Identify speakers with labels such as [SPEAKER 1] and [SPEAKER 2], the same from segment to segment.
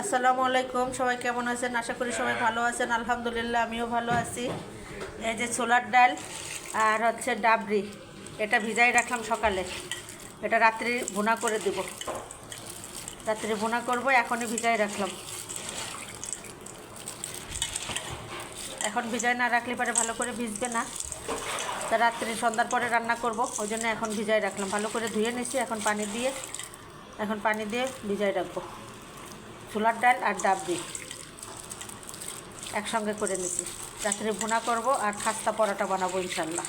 [SPEAKER 1] আসসালামু আলাইকুম, সবাই কেমন আছেন? আশা করি সবাই ভালো আছেন। আলহামদুলিল্লাহ, আমিও ভালো আছি। এই যে ছোলার ডাল আর হচ্ছে ডাবরি, এটা ভিজাই রাখলাম সকালে। এটা রাত্রি ভুনা করে দিব। রাত্রি ভুনা করব, এখনই ভিজাই রাখলাম। এখন ভিজাই না রাখলে পরে ভালো করে ভিজবে না। তা রাত্রি সন্ধ্যার পরে রান্না করব, ওই জন্য এখন ভিজাই রাখলাম। ভালো করে ধুয়ে নিছি এখন পানি দিয়ে, এখন পানি দিয়ে ভিজাই রাখব। ছোলার ডাল আর ডাবরি একসঙ্গে করে নিচ্ছি। রাত্রে ভুনা করব আর খাস্তা পরোটা বানাবো ইনশাল্লাহ।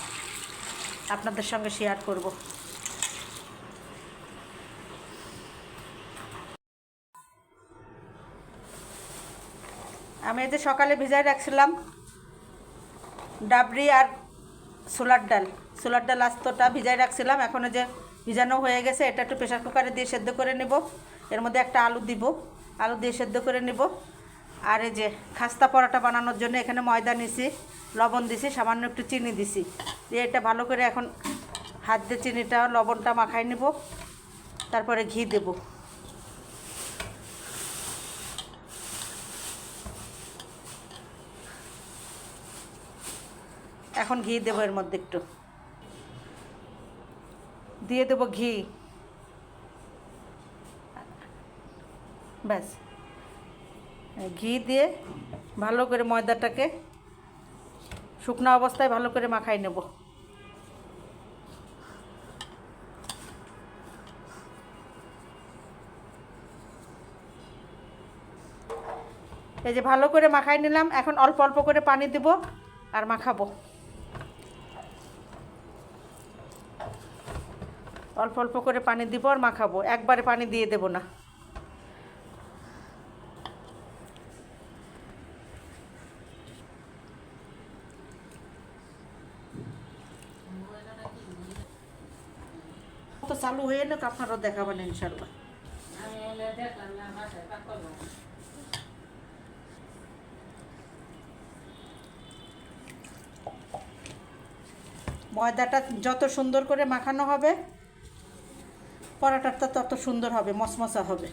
[SPEAKER 1] আপনাদের সঙ্গে শেয়ার করব। আমি এই যে সকালে ভিজাই রাখছিলাম ডাবরি আর ছোলার ডাল। ছোলার ডাল আস্তটা ভিজাই রাখছিলাম। এখন যে ভিজানো হয়ে গেছে, এটা একটু প্রেশার কুকারে দিয়ে সেদ্ধ করে নেব। এর মধ্যে একটা আলু দিব। আলু দিয়ে সেদ্ধ করে নেব। আর এই যে খাস্তা পরোটা বানানোর জন্য এখানে ময়দা নিছি, লবণ দিছি, সামান্য একটু চিনি দিছি। দিয়ে এটা ভালো করে এখন হাত দিয়ে চিনিটা, লবণটা মাখাই নেব। তারপরে ঘি দেব। এখন ঘি দেবো এর মধ্যে একটু। দিয়ে দেবো ঘি। ব্যাস। ঘি দিয়ে ভালো করে ময়দাটাকে শুকনো অবস্থায় ভালো করে মাখাই নেব। এই যে ভালো করে মাখাই নিলাম, এখন অল্প অল্প করে পানি দেব আর মাখাবো। অল্প অল্প করে পানি দিব আর মাখাবো, একবারে পানি দিয়ে দেব না তো চালু হয়ে না আপনারাও দেখাবেন ইনশাল্লাহ। ময়দাটা যত সুন্দর করে মাখানো হবে, পরোটাটা তত সুন্দর হবে মসমসা হবে।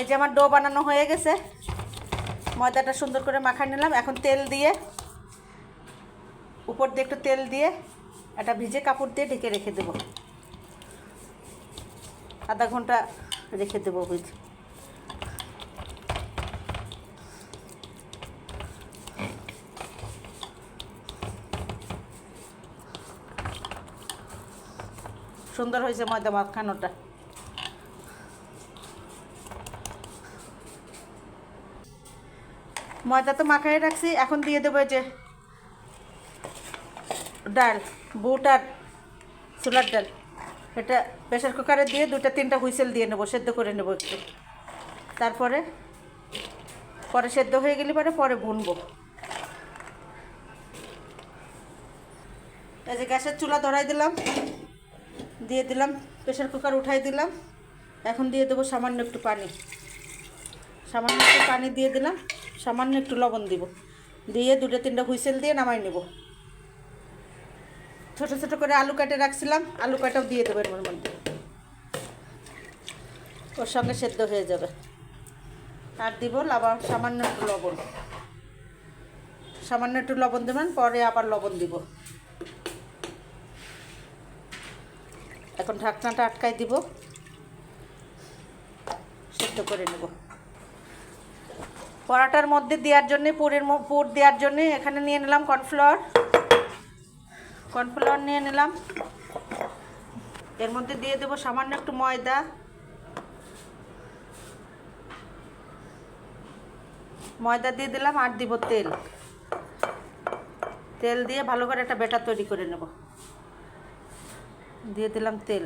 [SPEAKER 1] এই যে আমার ডো বানানো হয়ে গেছে। ময়দাটা সুন্দর করে মাখাই নিলাম। এখন তেল দিয়ে, উপর দিয়ে একটু তেল দিয়ে একটা ভিজে কাপড় দিয়ে ঢেকে রেখে দেবো। আধা ঘণ্টা রেখে দেবো বুঝ সুন্দর হয়েছে ময়দা মাখানোটা। ময়দা তো মাখাই রাখছি, এখন দিয়ে দেবো যে ডাল, বুট আর ছোলার ডাল। এটা প্রেশার কুকারে দিয়ে দুটা তিনটা হুইসেল দিয়ে নেব, সেদ্ধ করে নেব একটু। তারপরে, পরে সেদ্ধ হয়ে গেলে পরে পরে ভুনবো। এই যে গ্যাসের চুলা ধরাই দিলাম, দিয়ে দিলাম প্রেশার কুকার উঠাই দিলাম। এখন দিয়ে দেবো সামান্য একটু পানি। সামান্য একটু পানি দিয়ে দিলাম। সামান্য একটু লবণ দিব। দিয়ে দুটো তিনটা হুইসেল দিয়ে নামাই নেব। ছোট ছোট করে আলু কাটে রাখছিলাম, আলু কাটাও দিয়ে দেবো এর মধ্যে। ওর সঙ্গে সেদ্ধ হয়ে যাবে। আর দিব আবার সামান্য একটু লবণ। সামান্য একটু লবণ দেবেন, পরে আবার লবণ দিব। এখন ঢাকনাটা আটকাই দিব। সেদ্ধ করে নেব। পরাটার মধ্যে দেওয়ার জন্যে, পুরের পুর দেওয়ার জন্যে এখানে নিয়ে নিলাম কর্নফ্লাওয়ার। কর্নফ্লাওয়ার নিয়ে নিলাম। এর মধ্যে দিয়ে দেবো সামান্য একটু ময়দা। ময়দা দিয়ে দিলাম আর দিব তেল। তেল দিয়ে ভালো করে একটা বেটা তৈরি করে নেব। দিয়ে দিলাম তেল।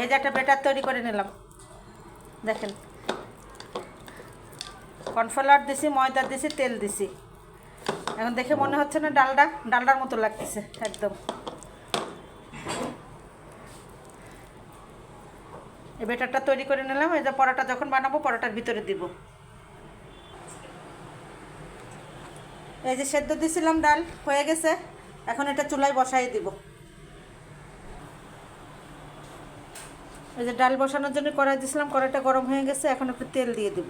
[SPEAKER 1] এই যে একটা বেটার তৈরি করে নিলাম। দেখেন। কর্নফ্লাওয়ার দিছি, ময়দা দিছি, তেল দিছি। এখন দেখে মনে হচ্ছে না ডালডা, ডালডার মতো লাগতেছে, একদম। এই বেটারটা তৈরি করে নিলাম, এই যে পরোটা যখন বানাবো, পরোটার ভিতরে দিব। এই যে সেদ্ধ দিছিলাম ডাল, হয়ে গেছে। এখন এটা চুলায় বসাই দিব। এই যে ডাল বসানোর জন্য কড়াই দিয়েছিলাম, কড়াইটা গরম হয়ে গেছে, এখন একটু তেল দিয়ে দিব।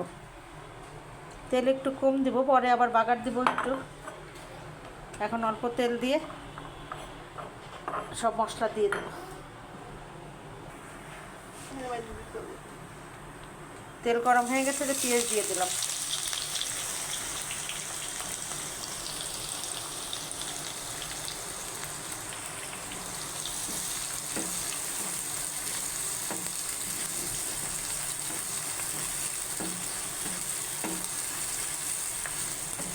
[SPEAKER 1] তেল একটু কম দিব, পরে আবার বাগার দিব একটু। এখন অল্প তেল দিয়ে সব মশলা দিয়ে দেব। তেল গরম হয়ে গেছে, যে পেঁয়াজ দিয়ে দিলাম।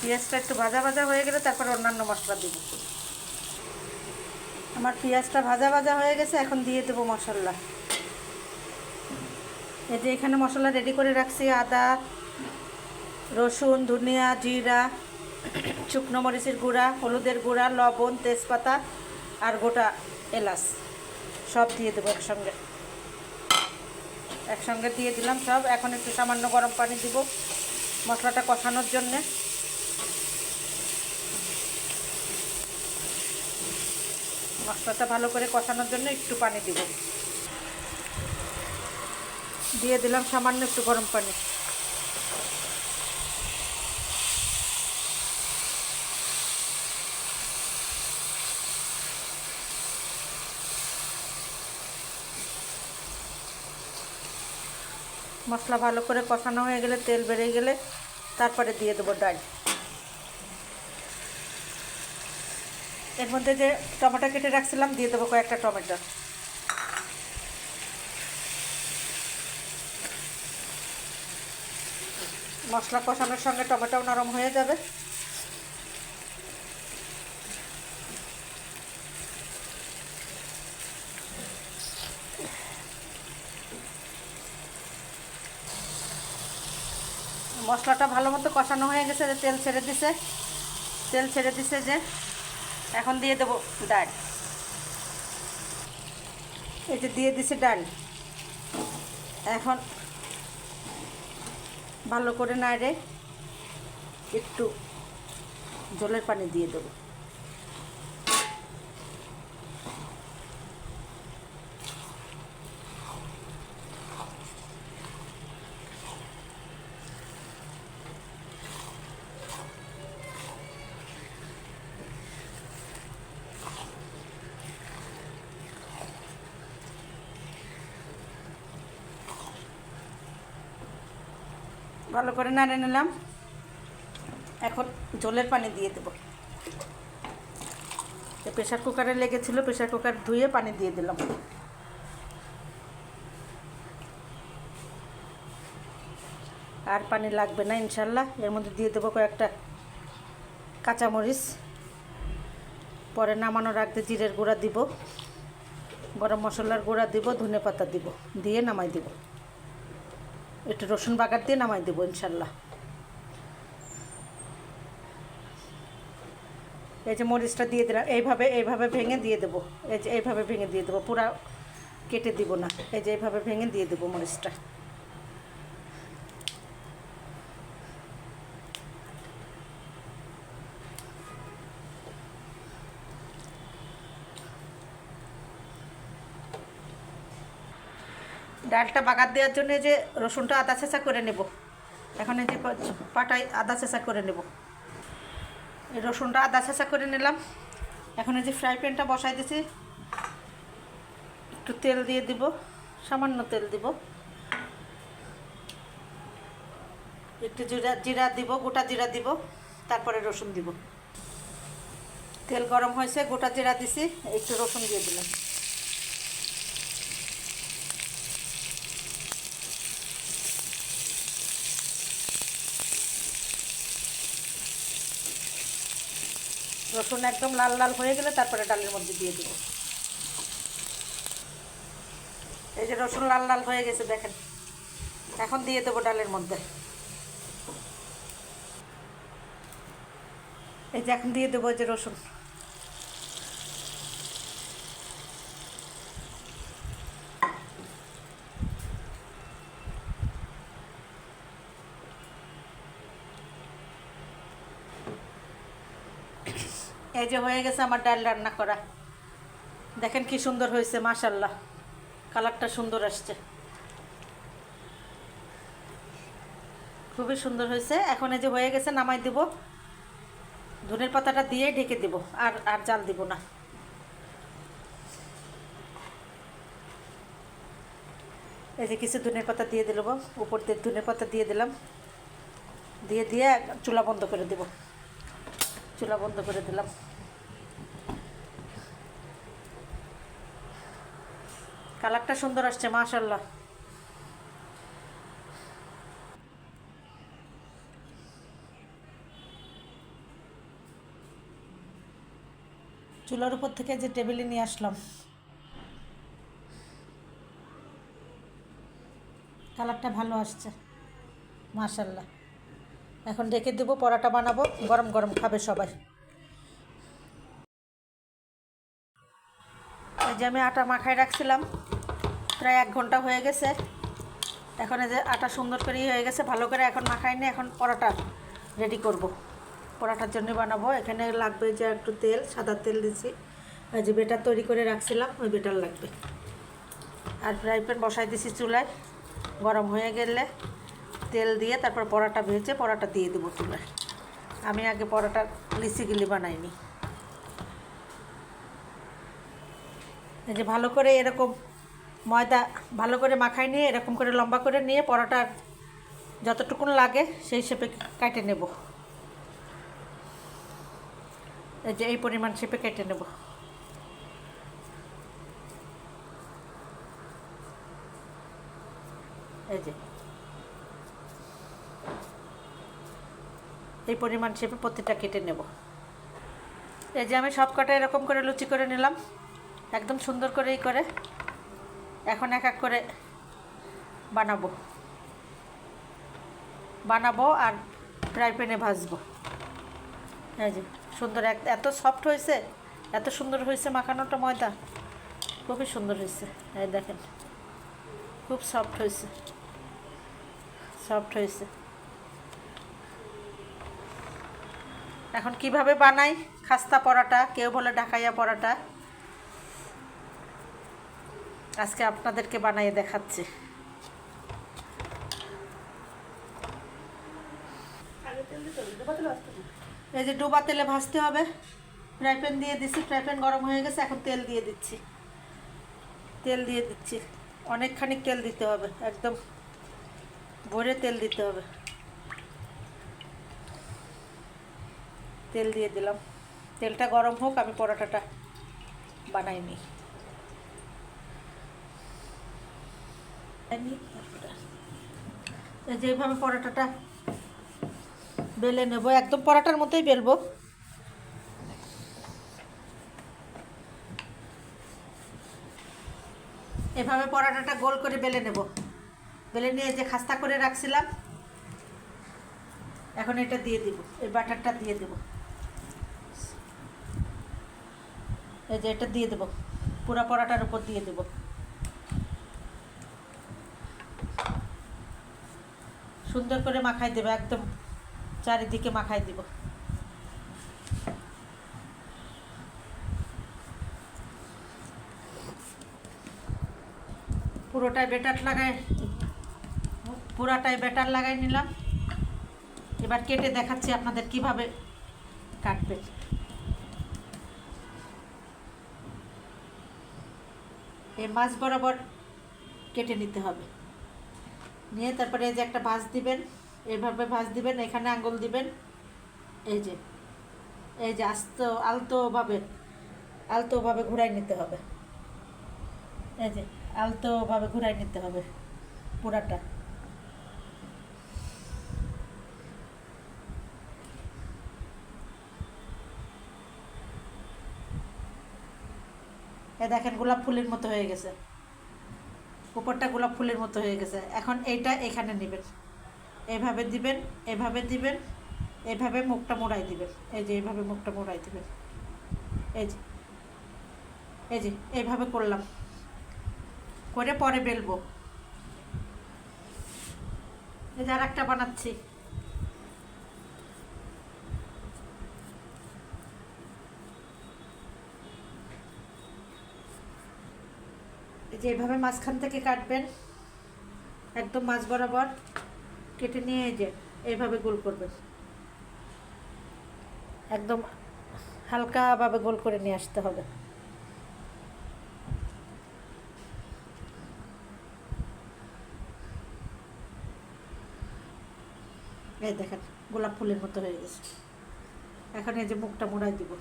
[SPEAKER 1] পেঁয়াজটা একটু ভাজা ভাজা হয়ে গেলে তারপর অন্যান্য মশলা দিব। আমার পেঁয়াজটা ভাজা ভাজা হয়ে গেছে, এখন দিয়ে দেবো মশলা। এই এখানে মশলা রেডি করে রাখছি, আদা, রসুন, ধনিয়া, জিরা, শুকনো মরিচের গুঁড়া, হলুদের গুঁড়া, লবণ, তেজপাতা আর গোটা এলাচ। সব দিয়ে দেবো একসঙ্গে। একসঙ্গে দিয়ে দিলাম সব। এখন একটু সামান্য গরম পানি দিব মশলাটা কষানোর জন্যে। মশলাটা ভালো করে কষানোর জন্য একটু পানি দিব। দিয়ে দিলাম সামান্য একটু গরম পানি। মশলা ভালো করে কষানো হয়ে গেলে, তেল বেড়ে গেলে, তারপরে দিয়ে দেবো ডাল। এর মধ্যে যে টমেটো কেটে রাখছিলাম, দিয়ে দেবো কয়েকটা টমেটো। মশলা কষানোর সঙ্গে টমেটো নরম হয়ে যাবে। মশলাটা ভালো মতো কষানো হয়ে গেছে, যে তেল ছেড়ে দিছে। তেল ছেড়ে দিছে যে এখন দিয়ে দেবো ডাল। এই যে দিয়ে দিছে ডাল। এখন ভালো করে নাড়ে একটু জলের পানি দিয়ে দেবো। ভালো করে নাড়ে নিলাম। এখন জলের পানি দিয়ে দেবো। প্রেশার কুকারে লেগেছিল প্রেশার কুকার ধুয়ে পানি দিয়ে দিলাম। আর পানি লাগবে না, ইনশাল্লাহ। এর মধ্যে দিয়ে দেবো কয়েকটা কাঁচামরিচ। পরে নামানোর আগে জিরের গুঁড়া দিব, গরম মশলার গুঁড়া দিব, ধনে পাতা দিব, দিয়ে নামাই দিব। একটু রসুন বাগার দিয়ে নামাই দেবো ইনশাল্লাহ। এই যে মরিচটা দিয়ে দিলাম, এইভাবে এইভাবে ভেঙে দিয়ে দেবো। এই যে এইভাবে ভেঙে দিয়ে দেবো, পুরা কেটে দিব না। এই যে এইভাবে ভেঙে দিয়ে দেবো মরিচটা। ডালটা বাগার দেওয়ার জন্য যে রসুনটা আদা চেঁচা করে নেব। এখন এই যে পাটায় আদা চেঁচা করে নেব। এই রসুনটা আদা চেঁচা করে নিলাম। এখন এই যে ফ্রাই প্যানটা বসাই দিছি। একটু তেল দিয়ে দিব, সামান্য তেল দিব। একটু জিরা জিরা দিব, গোটা জিরা দিব, তারপরে রসুন দিব। তেল গরম হয়েছে, গোটা জিরা দিছি, একটু রসুন দিয়ে দিলাম। রসুন একদম লাল লাল হয়ে গেলে তারপরে ডালের মধ্যে দিয়ে দেবো। এই যে রসুন লাল লাল হয়ে গেছে দেখেন। এখন দিয়ে দেবো ডালের মধ্যে। এই যে এখন দিয়ে দেবো যে রসুন। এই যে হয়ে গেছে আমার ডাল রান্না করা। দেখেন কি সুন্দর হয়েছে মাশাল্লাহ কালারটা সুন্দর আসছে। খুবই সুন্দর হয়েছে। এখন এই যে হয়ে গেছে, নামাই দেব। ধনের পাতাটা দিয়ে ঢেকে দেব, আর আর জাল দিব না। এই যে কিছু ধনের পাতা দিয়ে দিলাম উপর দিয়ে ধনের পাতা দিয়ে দিলাম। দিয়ে দিয়ে চুলা বন্ধ করে দেব। চুলা বন্ধ করে দিলাম। কালারটা সুন্দর আসছে মাশাল্লাহ চুলার উপর থেকে যে টেবিলে নিয়ে আসলাম। কালারটা ভালো আসছে মাশাল্লাহ এখন রেখে দেবো, পরাটা বানাবো, গরম গরম খাবে সবাই। যে আমি আটা মাখায় রাখছিলাম। প্রায় এক ঘণ্টা হয়ে গেছে। এখন এই যে আটা সুন্দর করে ইয়ে হয়ে গেছে, ভালো করে এখন মাখাই নিয়ে এখন পরোটা রেডি করব। পরোটার জন্য বানাবো। এখানে লাগবে যে একটু তেল, সাদা তেল দিছি যে বেটার তৈরি করে রাখছিলাম, ওই বেটার লাগবে। আর ফ্রাই প্যান বসাই দিছি চুলায়। গরম হয়ে গেলে তেল দিয়ে তারপর পরোটা ভেজে পরোটা দিয়ে দেবো চুলায়। আমি আগে পরোটা লিচি গিলি বানাইনি। এই যে ভালো করে এরকম ময়দা ভালো করে মাখাই নিয়ে, এরকম করে লম্বা করে নিয়ে পরোটা যতটুকুন লাগে সেই শেপে কেটে নেব। এই যে এই পরিমাণ শেপে কেটে নেব। এই যে। এই পরিমাণ শেপে প্রতিটা কেটে নেব। এই যে আমি সব কটা এরকম করে লুচি করে নিলাম। একদম সুন্দর করেই করে। এখন এক এক করে বানাবো। বানাবো আর ফ্রাই প্যানে ভাজবো। এই যে, সুন্দর এক, এত সফট হয়েছে, এত সুন্দর হয়েছে মাখানোটা ময়দা। খুবই সুন্দর হয়েছে। এই দেখেন, খুব সফট হয়েছে সফট হয়েছে। এখন কীভাবে বানাই? খাস্তা পরাটা, কেউ বলে ঢাকাইয়া পরাটা। আজকে আপনাদেরকে বানিয়ে দেখাচ্ছি। এই যে ডোবা তেলে ভাজতে হবে। ফ্রাই প্যান দিয়ে দিচ্ছি ফ্রাই প্যান গরম হয়ে গেছে, এখন তেল দিয়ে দিচ্ছি। তেল দিয়ে দিচ্ছি। অনেকখানি তেল দিতে হবে, একদম ভরে তেল দিতে হবে। তেল দিয়ে দিলাম। তেলটা গরম হোক, আমি পরোটাটা বানাই নিই এই যে এইভাবে পরোটাটা বেলে নেব। একদম পরোটার মতোই বেলবো। এভাবে পরোটাটা গোল করে বেলে নেব। বেলে নিয়ে যে খাস্তা করে রাখছিলাম, এখন এটা দিয়ে দিব, এই বাটারটা দিয়ে দেব। এই যে এটা দিয়ে দেব, পুরো পরোটার উপর দিয়ে দেব। সুন্দর করে মাখাই দেবে, একদম চারিদিকে মাখাই দিব। পুরোটাই বেটার লাগাই, পুরাটাই বেটার লাগাই নিলাম। এবার কেটে দেখাচ্ছি আপনাদের কীভাবে কাটবে। এই মাছ বরাবর কেটে নিতে হবে। নিয়ে তারপরে এই যে একটা ভাঁজ দিবেন এইভাবে ভাঁজ দিবেন, এখানে আঙ্গুল দিবেন। এই যে এই যে আস্ত, আলতোভাবে আলতোভাবে ঘুরাই নিতে হবে। এই যে, আলতোভাবে ঘুরাই নিতে হবে পুরাটা। এ দেখেন গোলাপ ফুলের মতো হয়ে গেছে। উপরটা গোলাপ ফুলের মতো হয়ে গেছে। এখন এইটা এখানে নেবেন। এভাবে দিবেন এভাবে দিবেন, এভাবে মুখটা মোড়াই দিবেন। এই যে, এভাবে মুখটা মোড়াই দিবেন। এই যে এই যে এইভাবে করলাম। করে পরে বেলবো। এই যে আর একটা বানাচ্ছি। যে এভাবে মাঝখান থেকে কাটবেন, একদম মাছ বরাবর কেটে নিয়ে যে এইভাবে গোল করবেন। একদম হালকাভাবে গোল করে নিয়ে আসতে হবে। এই দেখেন, গোলাপ ফুলের মতো হয়ে গেছে। এখন এই যে মুখটা মোড়াই দিব।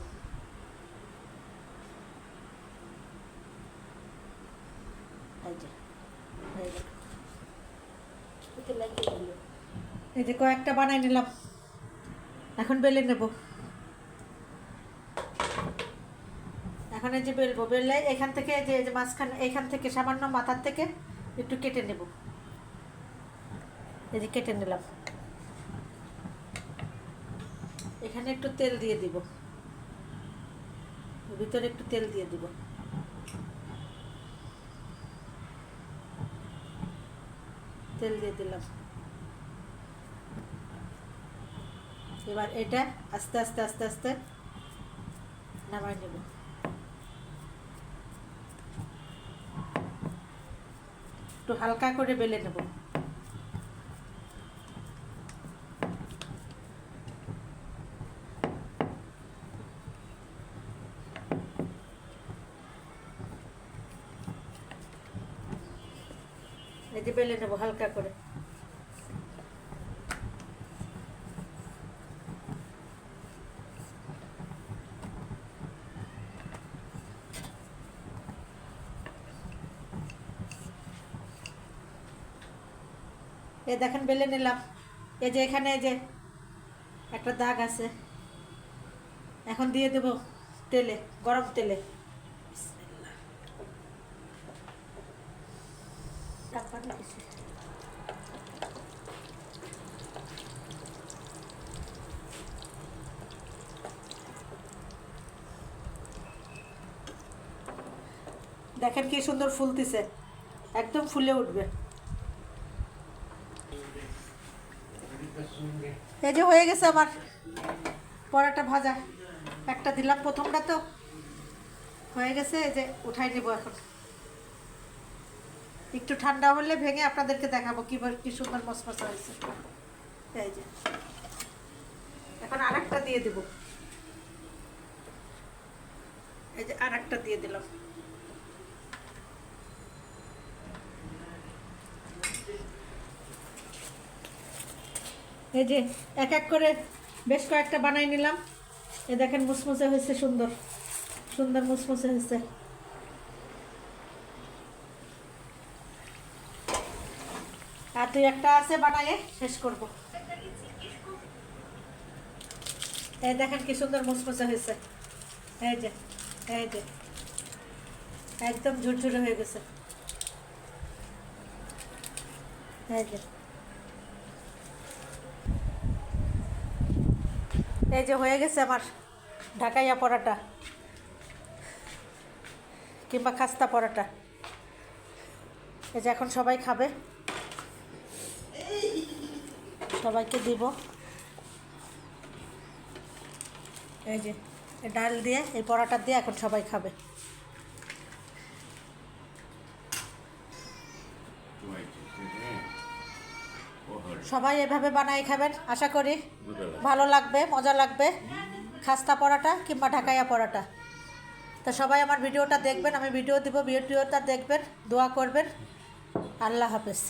[SPEAKER 1] এই যে। গেল। এই যে কয়েকটা বানাই নিলাম। এখন বেলে নেব। এখন এই যে বেলবো। বেললে এখান থেকে যে যে মাঝখানে এখান থেকে সামান্য মাথার থেকে একটু কেটে নেব। এই যে কেটে নিলাম। এখানে একটু তেল দিয়ে দিব। ভিতরে একটু তেল দিয়ে দিব। তেল দিয়ে দিলাম। এবার এটা আস্তে আস্তে আস্তে আস্তে নামাই নেব। একটু হালকা করে বেলে নেব। বেলে নেব হালকা করে। এ দেখেন, বেলে নিলাম। এই যে এখানে যে একটা দাগ আছে। এখন দিয়ে দেব তেলে, গরম তেলে। দেখেন কি সুন্দর ফুলতেছে। একদম ফুলে উঠবে। এই যে হয়ে গেছে আমার পরাটা ভাজা। একটা দিলাম প্রথমটা তো। হয়ে গেছে, এই যে উঠাই নেব এখন। একটু ঠান্ডা হলে ভেঙে আপনাদেরকে দেখাবো কি কি সুন্দর মশমশা হয়েছে। এখন আর একটা দিয়ে দেবো। এই যে আর দিয়ে দিলাম। এই যে এক এক করে বেশ কয়েকটা বানাই নিলাম। এ দেখেন মুসমুসে হয়েছে সুন্দর। সুন্দর মুসমুসে হয়েছে। তুই একটা আছে বানাইয়ে শেষ করব। এই দেখেন কি সুন্দর মুসমুসে হয়েছে। এই যে এই যে। একদম ঝুরঝুরে হয়ে গেছে। এই যে। এই যে হয়ে গেছে আমার ঢাকাইয়া পরাটা কিংবা খাস্তা পরাটা। এই যে এখন সবাই খাবে। সবাইকে দিব। এই যে ডাল দিয়ে, এই পরাটা দিয়ে এখন সবাই খাবে। সবাই এভাবে বানাই খাবেন, আশা করি। ভালো লাগবে, মজা লাগবে। খাস্তা পরাটা কিংবা ঢাকাইয়া পরাটা। তো সবাই আমার ভিডিওটা দেখবেন, আমি ভিডিও দিব, ভিডিওটা দেখবেন, দোয়া করবেন। আল্লাহ হাফেজ।